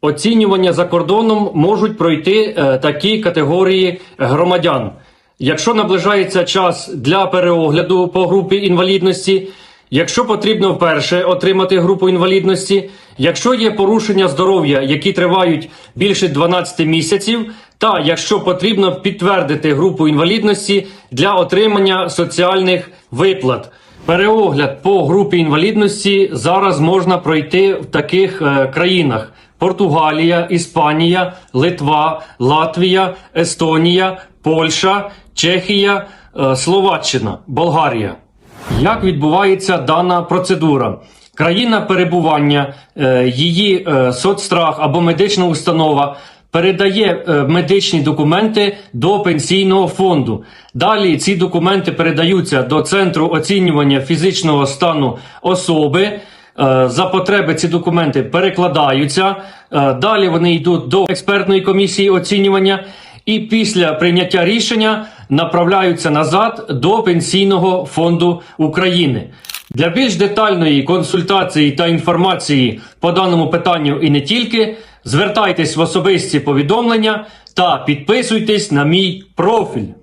Оцінювання за кордоном можуть пройти е, такі категорії громадян. Якщо наближається час для переогляду по групі інвалідності, якщо потрібно вперше отримати групу інвалідності, якщо є порушення здоров'я, які тривають більше 12 місяців, та якщо потрібно підтвердити групу інвалідності для отримання соціальних виплат. Переогляд по групі інвалідності зараз можна пройти в таких е, країнах: Португалія, Іспанія, Литва, Латвія, Естонія, Польща, Чехія, е, Словаччина, Болгарія. Як відбувається дана процедура? Країна перебування, е, її е, соцстрах або медична установа передає медичні документи до пенсійного фонду. Далі ці документи передаються до центру оцінювання фізичного стану особи. Е, За потреби ці документи перекладаються. Е, Далі вони йдуть до експертної комісії оцінювання і після прийняття рішення направляються назад до Пенсійного фонду України. Для більш детальної консультації та інформації по даному питанню і не тільки, звертайтесь в особисті повідомлення та підписуйтесь на мій профіль.